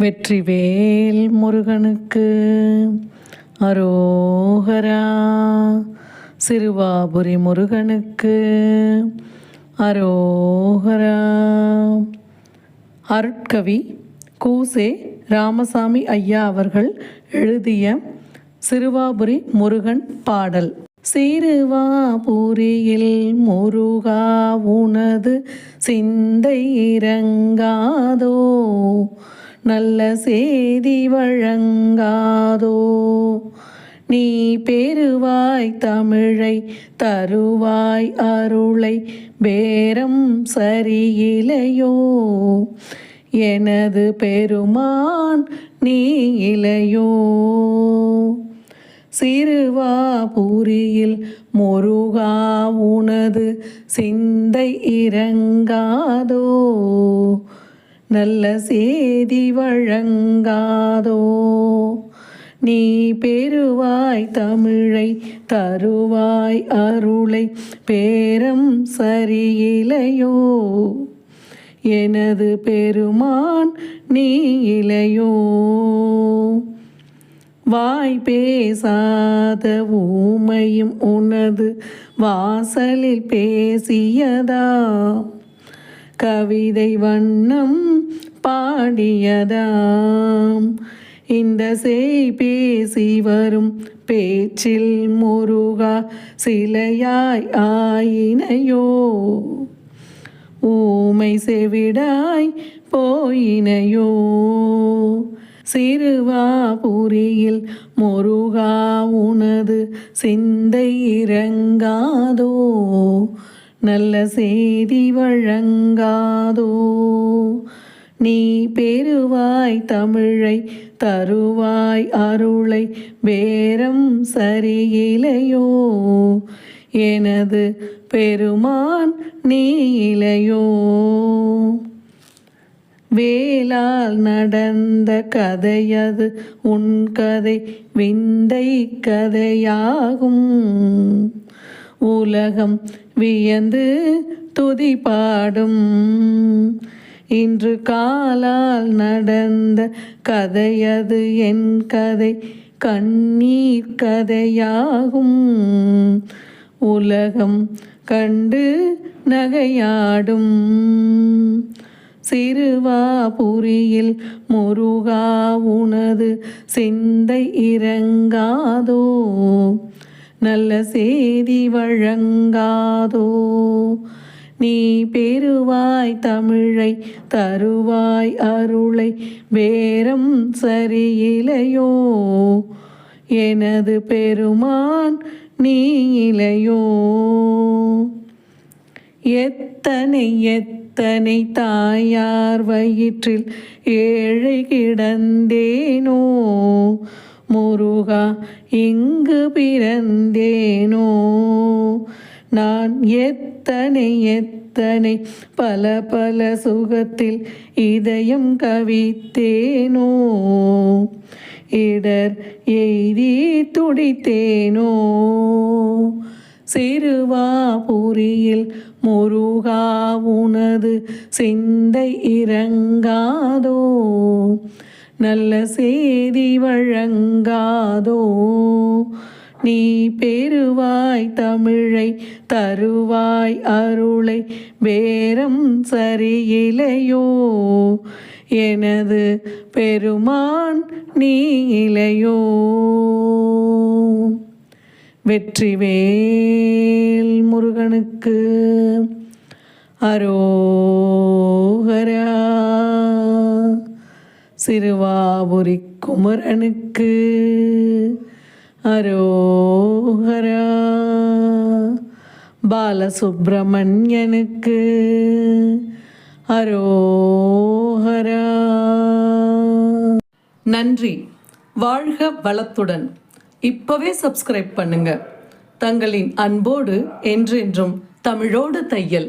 வெற்றிவேல் முருகனுக்கு. அரோகரா சிறுவாபுரி முருகனுக்கு. அரோகரா. அருட்கவி கூசே ராமசாமி ஐயா அவர்கள் எழுதிய சிறுவாபுரி முருகன் பாடல். சிறுவாபுரியில் முருகா உனது சிந்தை இறங்காதோ? நல்ல செய்தி வழங்காதோ. நீ பெறுவாய் தமிழை தருவாய் அருளை பேரம் சரியிலையோ எனது பெருமான் நீ இலையோ சிறுவாபுரியில் முருகா உனது சிந்தை இறங்காதோ. நல்ல செய்தி வழங்காதோ. நீ பெறுவாய் தமிழை தருவாய் அருளை பேரம் சரியிலையோ. எனது பெருமான் நீ இலையோ. வாய் பேசாத ஊமையும் உனது வாசலில் பேசியதா. கவிதை வண்ணம் பாடியதாம். இந்த செய் பேசி வரும் பேச்சில் முருகா சிலையாய் ஆயினையோ. ஊமை செவிடாய் போயினையோ. சிறுவாபுரியில் முருகா உனது சிந்தை இறங்காதோ. நல்ல செய்தி வழங்காதோ? நீ பெறுவாய் தமிழை தருவாய் அருளை வேரம் சரியிலையோ எனது பெருமான் நீ இலையோ வேலால் நடந்த கதையது உன் கதை விந்தை கதையாகும். உலகம் வியந்து துதி பாடும் இன்று காலால் நடந்த கதையது என் கதை கண்ணீர் கதையாகும். உலகம் கண்டு நகையாடும். சிறுவாபுரியில் முருகா உனது சிந்தை இறங்காதோ? நல்ல செய்தி வழங்காதோ. நீ பெறுவாய் தமிழை தருவாய் அருளை வேரம் சரியிலையோ எனது பெருமான் நீ இலையோ எத்தனை எத்தனை தாயார் வயிற்றில் ஏழை கிடந்தேனோ. முருகா இங்கு பிறந்தேனோ? நான் எத்தனை எத்தனை பல பல சுகத்தில் இதயம் கவித்தேனோ? இடர் எய்தி துடித்தேனோ? சிறுவாபுரியில் முருகா உனது சிந்தை இறங்காதோ? நல்ல செய்தி வழங்காதோ? நீ பெறுவாய் தமிழை தருவாய் அருளை வேரம் சரியிலையோ எனது பெருமான் நீ இலையோ வெற்றிவேல் முருகனுக்கு அரோ சிறுவாபுரி குமரனுக்கு அரோகரா. பாலசுப்பிரமணியனுக்கு அரோஹரா நன்றி. வாழ்க வளத்துடன். இப்பவே சப்ஸ்கிரைப் பண்ணுங்க. தங்களின் அன்போடு என்றென்றும் தமிழோடு தையல்.